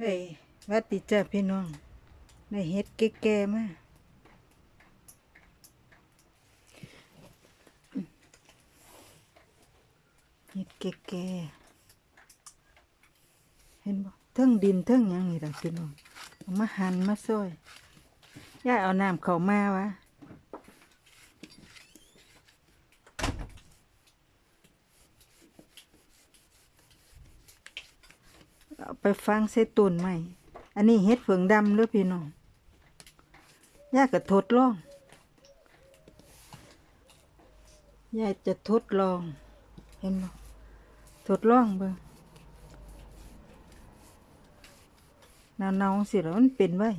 เอ้ยวัดดีจ้าพี่น้องได้เฮ็ดแก่ๆมาเฮ็ดแก่ๆเห็นบ่เทิงดินเทิงหยังนี่ล่ะพี่น้องมาหั่นมาซอยยายเอาน้ำเข้ามาวะ เอาไปฟังใส่ต้นใหม่ อันนี้เฮ็ดเฟืองดำเด้อพี่น้องยายก็ทดลองยายจะทดลอง เห็นบ่ทดลองเบิ่งหนาวๆสิแล้วมันเป็นไว้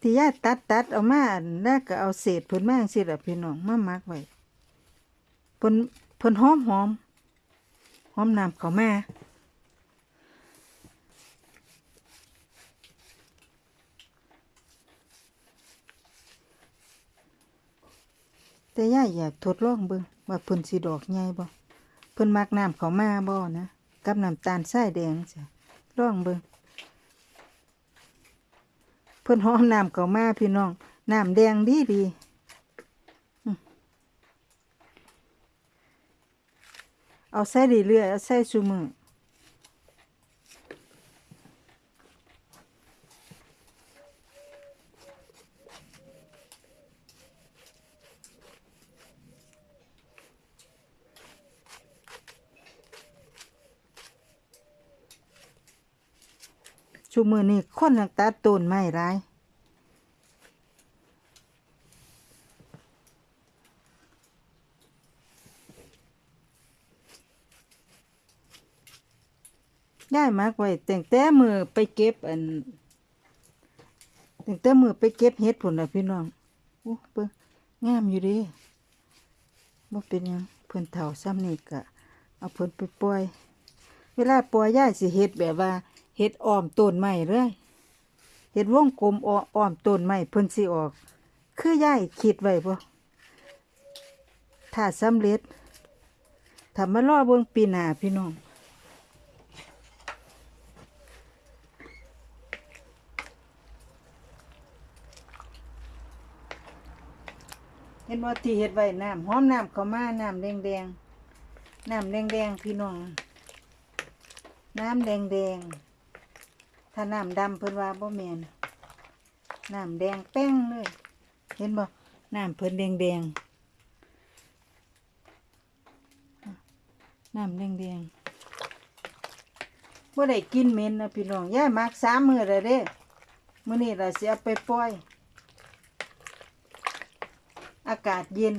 ที่ยายตัดตัดเอามาแล้วก็เอาเศษเพิ่นมาจังซี่ล่ะพี่น้องมามักไว้เพิ่น เพิ่นหอมหอมหอมน้ำเข้ามาแต่ย่าอยากทดลองเบิ่งว่าเพิ่นสิดอกใหญ่บ่เพิ่นมักน้ำเข้ามาบ่นะกับน้ำตาลทรายแดงจ้ะลองเบิ่งเพิ่นหอมน้ำเก่ามาพี่น้องน้ำแดงดีดีอืม เอาใส่เรื่อยๆเอาใส่ซุมือซุมือนี่คนนักตัดต้นไม้ร้าย ได้มากไว้แต่งแต่มือไปเก็บอันแต่งแต่มือไปเก็บเห็ดผลละพี่น้องโอ้เบิ่งงามอยู่ดิบ่เป็นยังเพิ่นเฒ่าซ้ำนี่กะเอาเพิ่นไปปล่อย เวลาปล่อยย่ายสิเฮ็ดแบบว่าเฮ็ดอ้อมต้นไม้เลยเฮ็ดวงกลมอ้ออ้อมต้นไม้เพิ่นสิออก คือย่ายคิดไว้บ่ถ้าสำเร็จถ้ามารอเบิ่งปีหน้าพี่น้อง เห็นว่าที่เฮ็ดไว้น้ำหอมน้ำเข้ามาน้ำแดงแดงน้ำแดงแดงพี่น้อง น้ำแดงแดงถ้าน้ำดำเพิ่นว่าบ่แม่นน้ำแดงแป้งเลย เห็นบ่น้ำเพิ่นแดงแดงน้ำแดงแดงบ่ได้กินเหม็นนะพี่น้องยายมักสามมือแล้วเด้มื้อนี้ล่ะสิเอาไปปล่อย อากาศเย็น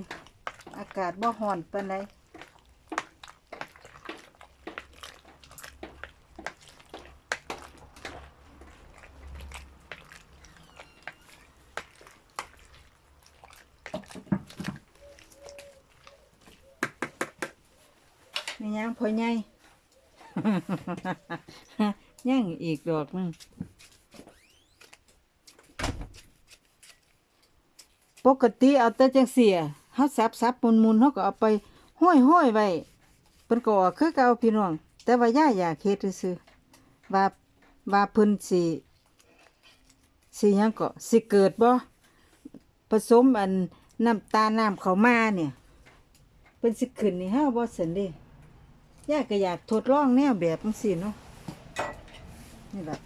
อากาศบ่ร้อนปานใดมีหยังพ่อใหญ่ ยังอีกดอกนึง ปกติเอาแต่จังเสียเฮาสับสับมุนมุนๆเฮาก็เอาไปห้อยห้อยๆไว้เพิ่นก็อคือเก่าพี่น้อง แต่ว่าย่าอยากเฮ็ดซื่อว่าว่าเพิ่นสิสิยังก็สิเกิดบ่ผสมอันน้ำตาน้ำเขามาเนี่ยเพิ่นสิขึ้นนี่เฮาบ่ซั่นด้ย่าก็อยากทดลองแนวแบบจังซี่เนาะนี่ล่ะ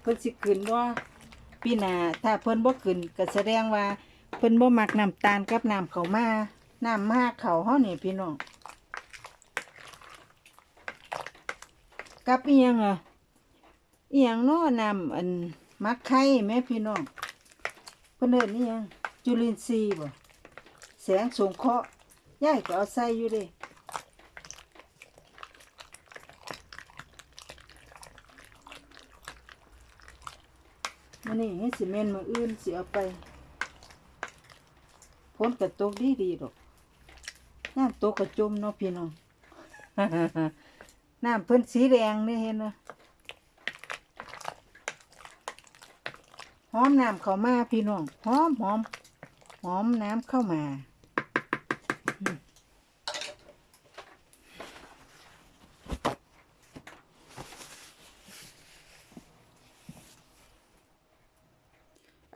เพิ่นสิขึ้นบ่ปี หน้าถ้าเพิ่นบ่ขึ้นก็แสดงว่าเพิ่นบ่มักน้ำตาลกับน้ำเขามาน้ำมากเขาเฮานี่พี่น้องกับอียังอะอียังนาะน้ำอันมักไข่แม่พี่น้องเพิ่นเอิ้นอีหยังจุลินทรีย์บ่แสงสงเคราะห์ยายก็เอาใส่อยู่เด้ มันนี่ให้สิเมนมืออื่นสิเอาไปพ้นก็ตกดีดีหรอกน้ำตกกระจมเนาะพี่น้องน้ำเพิ่นสีแดงนี่เห็นไหมหอมน้ำเข้ามาพี่น้องหอมหอมหอมน้ำเข้ามา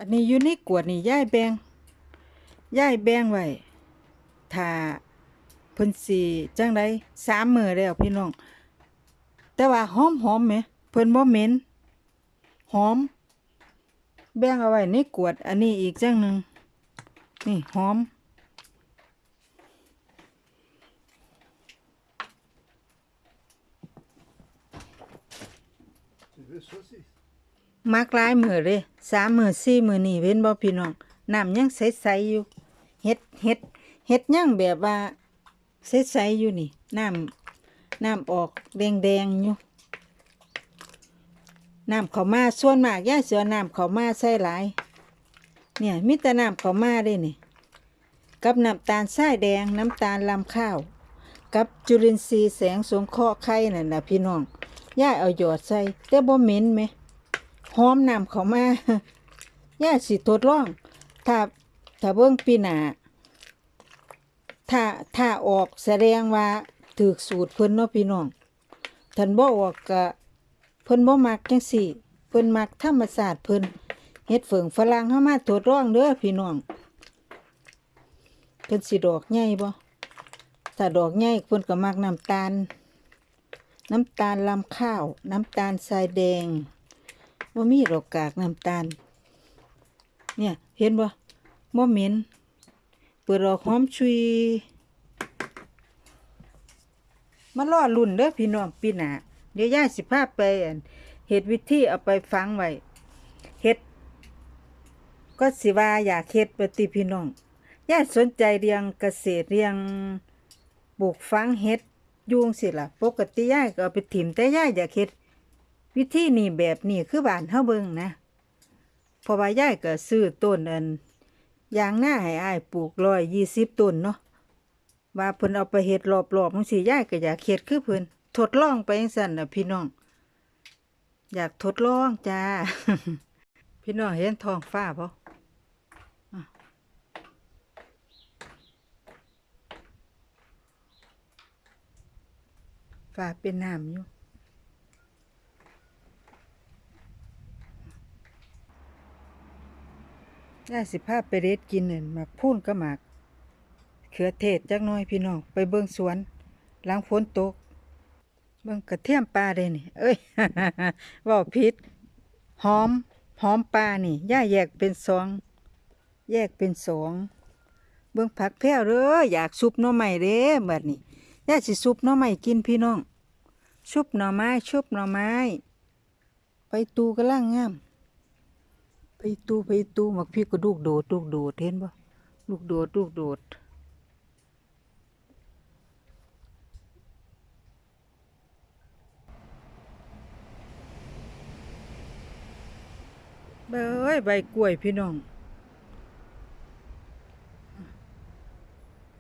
อันนี้อยู่ในกวดนี่ย่ายแบงย่ายแบงไว้ถ้าเพิ่นสิจังไดสามมือแล้วพี่น้อง แต่ว่าหอมหอมไหมเพิ่นบ่เหม็นหอม แบ่งเอาไว้ในกวด อันนี้อีกจังหนึ่งนี่หอม Tu veux saucisse มักหลายมือเลยสามมือสี่มือนี่เว้นบ่พี่น้องน้ำยังใสๆอยู่เฮ็ดเฮ็ดเฮ็ดยังแบบว่าใสๆอยู่นี่น้ำน้ำออกแดงๆอยู่น้ำเขามาส่วนมากย่าเสือน้ำเขามาใส่หลายเนี่ยมีแต่น้ำเขามาเด้นี่กับน้ำตาลทรายแดงน้ำตาลลำข้าว กับจุลินทรีย์แสงสงเคราะห์ไข่นั่นน่ะพี่น้องย่าเอาหยอดใส่แต่บ่เหม็นไหม หอมนำเขามาย่าสิทดลอง ถ้าถ้าเบิ่งปีหน้าถ้าถ้าออกแสดงว่าถูกสูตรเพิ่นเนาะพี่น้องท่านบ่ออกก็เพิ่นบ่มักจังซี่ เพิ่นมักธรรมศาสตร์เพิ่นเฮ็ดเฟืองฝรั่งเฮามาทดลองเด้อพี่น้องเพิ่นสิดอกใหญ่บ่ถ้าดอกใหญ่เพิ่นก็มักน้ำตาล น้ำตาลลำข้าว น้ำตาลทรายแดง ว่ามีดอกกากน้ำตาล เนี่ย เห็นบ่บ่เหม็นเปิดออกหอมชุยมาล่อลุ่นเด้อพี่น้องปีหนาเดี๋ยวย่าสิพาไปอั่นเฮ็ดวิธีเอาไปฝังไว้เฮ็ด ก็สิว่าอยากเฮ็ดปฏิพี่น้องย่าสนใจเรียงเกษตรเรียงปลูกฝังเฮ็ดยุงสิล่ะ ปกติย่าก็เอาไปถิ่มแต่ย่าอยากเฮ็ด วิธีนี้แบบนี้คือบ้านเฮาเบิ่งนะพราะว่ายายก็ซื้อต้นอันยางหน้าให้อ้ายปลูกร้อยยี่สิบต้นเนาะว่าเพิ่นเอาไปเฮ็ดรอบๆจังซี่ยายก็อยากเฮ็ดคือเพิ่นทดลองไปจังซั่นน่ะพี่น้อง อยากทดลองจ้า พี่น้องเห็นท้องฟ้าบ่อะฟ้าเป็นน้ำอยู่ ได้สิภาพไปเด็ดกินเนี่ยหมักพูนก็หมักเขือเทศจักน้อยพี่น้องไปเบิ่งสวนหล้างฝนตก เบิ่งกระเทียมปลาเด้นี่ เอ้ย ว่าผิดหอมหอมปลานี่ย่าแยกเป็นสองแยกเป็นสองเบิ่งผักแพรวเด้ออยากซุปหน่อไม้เด้บัดนี้ย่าสิซุปหน่อไม้กินพี่น้อง ชุบหน่อไม้ชุบหน่อไม้ ไปตูกำลังงาม ไปตู้ไปตู้มักพี่ก็ลูกโดดลูกโดดเห็นบ่ลูกโดดลูกโดดใบเอ้ยใบกล้วยพี่น้อง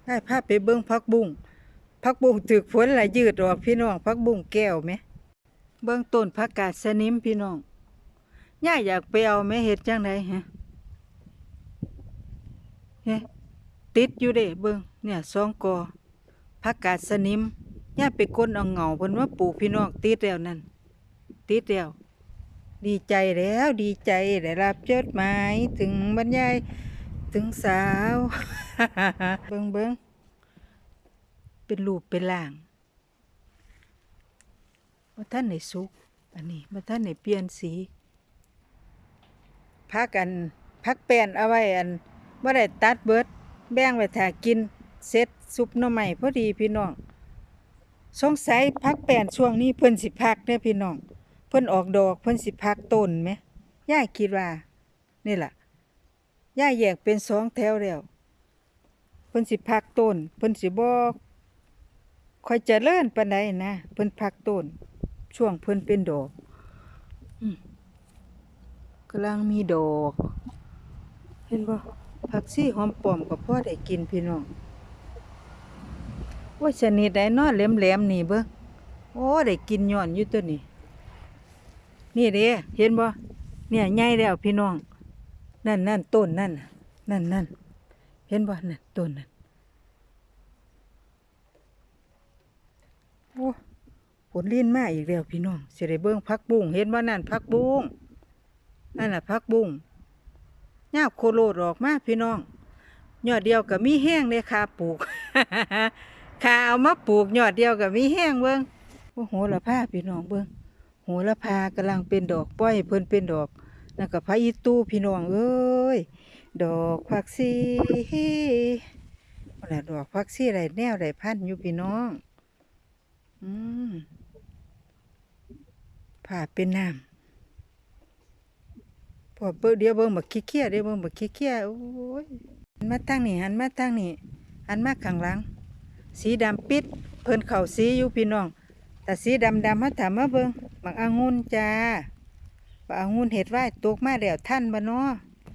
ให้พาพไปเบิ่งพักบุ้งพักบุ้งถึกฝนไหลยืดออกพี่น้องพักบุ้งแก้วไหม เบิ่งต้นผักกาดสนิมพี่น้อง ย่าอยากไปเอาแม่เห็ดจังไดฮะเฮ้ติดอยู่เด้เบิ่งเนี่ยสองกอผักกาดสนิมย่าไปก้นเอาเหงาเพิ่นว่าปลูกพี่น้องติดแล้วนั่นติดแล้วดีใจแล้วดีใจได้รับจดหมายถึงบรรยายถึงสาว เบิ่งเบิ่งเป็นรูปเป็นล่างว่าท่านในสุกอันนี้ว่าท่านในเปลี่ยนสี พักอันพักแป้นเอาไว้อันบ่ได้ตัดเบิดแบ่งไว้ถ้ากินเสร็จซุปหน่อไม้พอดีพี่น้องสงสัยพักแป้นช่วงนี้เพิ่นสิพักเด้อพี่น้องเพิ่นออกดอกเพิ่นสิพักต้นไหมย่าคิดว่า นี่ล่ะย่าแยกเป็นสองแถวแล้วเพิ่นสิพักต้นเพิ่นสิบ่ค่อยเจริญปานใดนะเพิ่นพักต้นช่วงเพิ่นเป็นดอก กำลังมีดอก เห็นบ่ผักซี่หอมปลอมก็พอได้กินพี่น้องว่าชนิดใดเนาะแหลมๆนี่เบิ่งโอ้ได้กินย้อนอยู่ตัวนี้นี่เด้เห็นบ่เนี่ยใหญ่แล้วพี่น้อง นั่นนั่นต้นนั่นน่ะนั่นนั่นเห็นบ่นั่นต้นนั่นโอ้ผลลิ้นมาอีกแล้วพี่น้องสิได้เบิ่งผักบุ้งเห็นบ่นั่นผักบุ้ง นั่นแหละพักบุ้งยาโคโลดออกมาพี่น้องยอดเดียวก็มีแห้งเลยค่าปลูกค่าเอามาปลูกยอดเดียวก็มีแห้งเบิ่งโอ้โหละผ้าพี่น้องเบิ่งโหระพากำลังเป็นดอกป้อยเพิ่นเป็นดอกนั่นก็พระอีตู้พี่น้องเอ้ยดอกผักชีว่าล่ะดอกผักชีไรแนวไรพันอยู่พี่น้องอืมผ้าเป็นน้ำ พอเบิ่งเดี๋ยวเบิ่งบักขี้เคียเดี๋ยวเบิ่งบักขี้เคียโอ้ยหันมาทางนี้หันมาทางนี้หันมาข้างหลัง สีดำปิด เพิ่นเข่าสีอยู่พี่น้อง แต่สีดำดำมาถามมาเบิ่งบักองุ่นจ้าบักองุ่นเห็ดไว้ตกมาแล้วท่านบ่เนาะ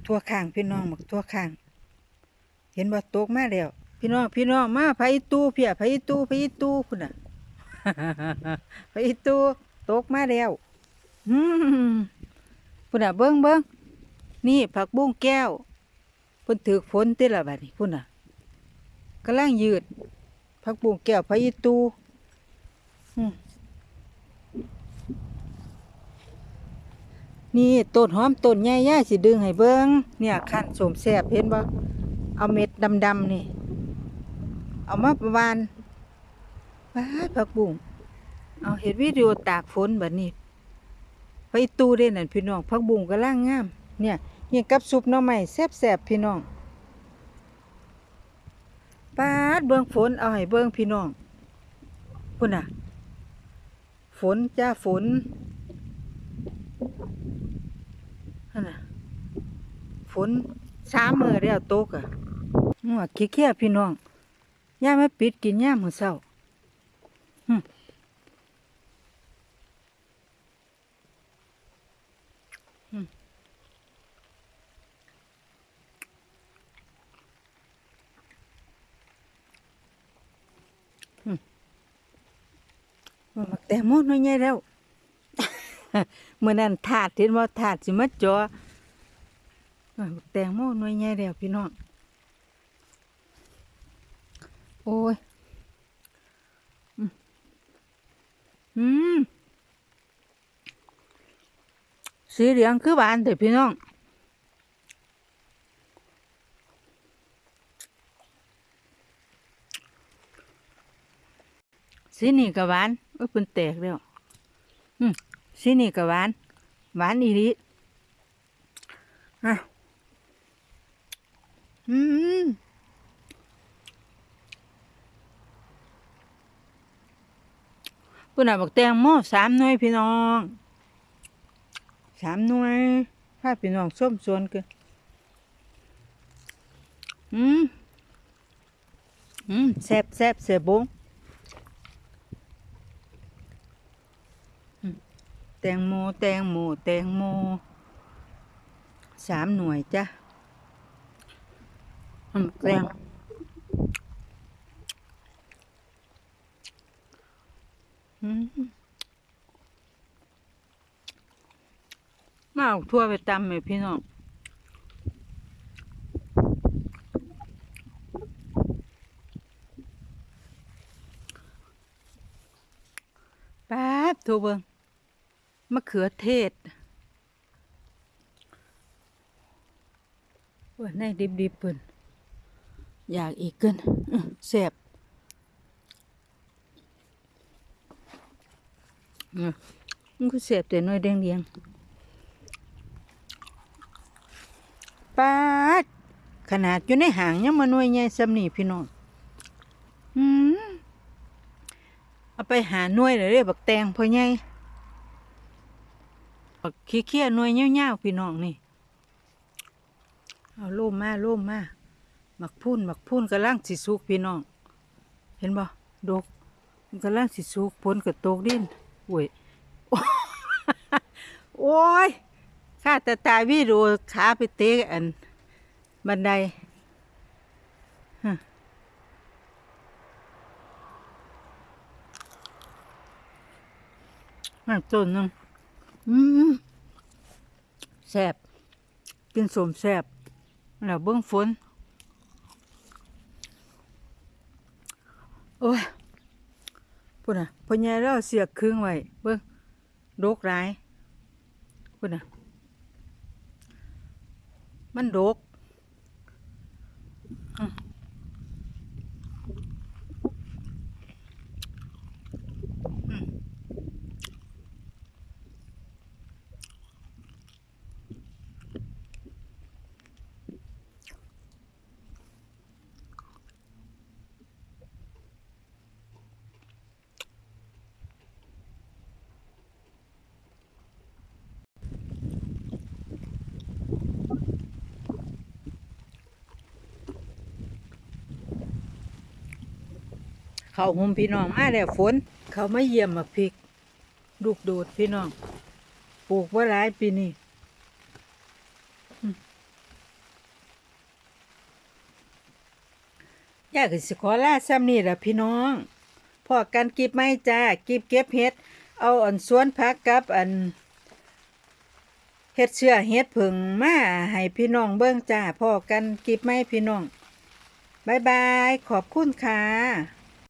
ทั่วข้างพี่น้องบักทั่วข้าง เห็นบ่ตกมาแล้วพี่น้องพี่น้องมาไผตู้เพียไผตู้ไผตู้พุ่นน่ะไผตู้ตกมาแล้วอืมพุ่นน่ะเบิ่งเบิ่ง นี่ผักบุ้งแก้วพิ่นถือฝนติละบัดนี้พุ่นน่ะกำลังยืดผักบุ้งแก้วไผตู้นี่ต้นหอมต้นใหญ่ย่าสิดึงให้เบิ่งเนี่ยขั้นสมแซ่บเห็นบ่เอาเม็ดดำๆนี่ เอามาประมาณว้าผักบุ้งเอาเห็ดวิดีโอตากฝนแบบนี้ไปตู้เด่นนั่นพี่น้องผักบุ้งก็ล่างงาม เนี่ย นี่ยกับซุปหน่อไม้แซ่บๆพี่น้องปาดเบิ่งฝนเอาให้เบิ่งพี่น้องพุ่นน่ะ ฝนจ้าฝนนั่นน่ะฝนสามมือแล้วตกอะหัวขี้เกียจพี่น้องย่ามาปิดกินย่ามมื้อเช้า ว่ามักแต่โมดน้อยใหญ่แล้วเมื่อนั้นถาดเห็นว่าถาดสิมาจ่อว่ามักแต่โมน้อยใหญ่แล้วพี่น้อง โอ้ยอืมอืม สีเหลืองคือบานเถอะพี่น้อง สีนี่ก็หวาน เอ้ยเพิ่นแตกแล้วอืมสีนี่ก็หวาน หวานอีหลีอะอืมปุ่นน่ะบอกแตงโมสามหน่วยพี่น้องสามหน่วยพาพี่น้องส้มส่วนกันอืมอืมแซ่บแซ่บเสียบงอืมแตงโม แตงโม แตงโมสามหน่วยจ้ะอืมแตงอืมมาเอาทั่วไปตำไหมพี่น้องแป๊บโทรเบิง มะเขือเทศว่าในดิบๆเปิ่นอยากอีกเกินอื้อแซ่บอืมมันก็เสียบแต่น้อยแดงเดียงปาดขนาดอยู่ในหางยังมาหน่วยใหญ่สำนี่พี่น้องอืมเอาไปหาหน่วยเลยเรียบักแตงพ่อใหญ่ บักขี้เคี้ยหน่วยเงี้ยวๆพี่น้องนี่ เอาล่มมาล่มมาหมักพุ่นหมักพุ่นกำลังสิสุกพี่น้อง เห็นบ่ดกมันกำลังสิสุกพ้นกับตกดินโอ้ยโอ้ยข้าแต่ตายวิดูขาไปเตะอัน บันไดฮะนั่นต้นนึง อืมแซ่บกินสมแซ่บแล้วเบื้องฝนโอ้ยพุ่นอะพ่อใหญ่เราเสียกครึ่งไว้เบื้องโรคร้ายพุ่นอะมันดก เขาหุมพี่น้องมาแล้วฝน เขามาเยี่ยมมาพริก ลูกโดดพี่น้อง ปลูกว่าหลายปีนี้อืมอยากสิขอลาซ้ำนี่แหละพี่น้องพอกันกิบไม่จ้ากิบเก็บเห็ด เอาอันสวนพักกับอันเฮ็ดเชื่อเฮ็ดผึ่งมาให้พี่น้องเบิ่งจ้าพอกันกิบไม่พี่น้องบายบาย ขอบคุณค่ะ